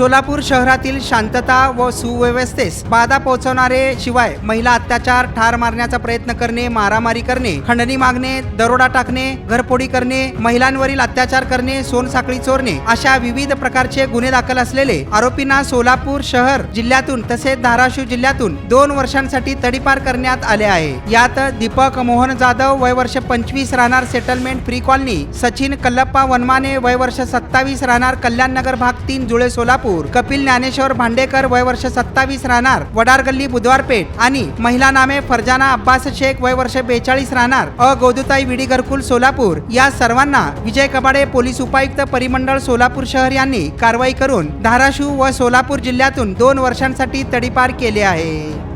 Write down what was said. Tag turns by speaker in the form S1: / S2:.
S1: सोलापूर शहरातील शांतता व सुव्यवस्थेस बाधा पोहोचवणारे शिवाय महिला अत्याचार ठार मारण्याचा प्रयत्न करणे मारामारी करणे खंडणी मागणे दरोडा टाकणे घरपोडी करणे महिलांवरील अत्याचार करणे सोनसाखळी चोरणे अशा विविध प्रकारचे गुन्हे दाखल असलेले आरोपींना सोलापूर शहर जिल्ह्यातून तसेच धाराशिव जिल्ह्यातून दोन वर्षांसाठी तडीपार करण्यात आले आहे. यात दीपक मोहन जाधव वय वर्ष पंचवीस राहणार settlement free colony Sachin Kallappa Wanmane वय वर्ष सत्तावीस राहणार कल्याण नगर भाग तीन जुळे सोलापूर. कपिल ज्ञानेश्वर भांडेकर वय वर्ष सत्तावीस राहणार वडार गल्ली बुधवारपेठ आणि महिला नामे फरजाना अब्बास शेख वय वर्ष बेचाळीस राहणार अ. गोदुताई विडी घरकुल सोलापूर. या सर्वांना विजय कबाडे पोलीस उपायुक्त परिमंडळ सोलापूर शहर यांनी कारवाई करून धाराशिव व सोलापूर जिल्ह्यातून दोन वर्षांसाठी तडीपार केले आहे.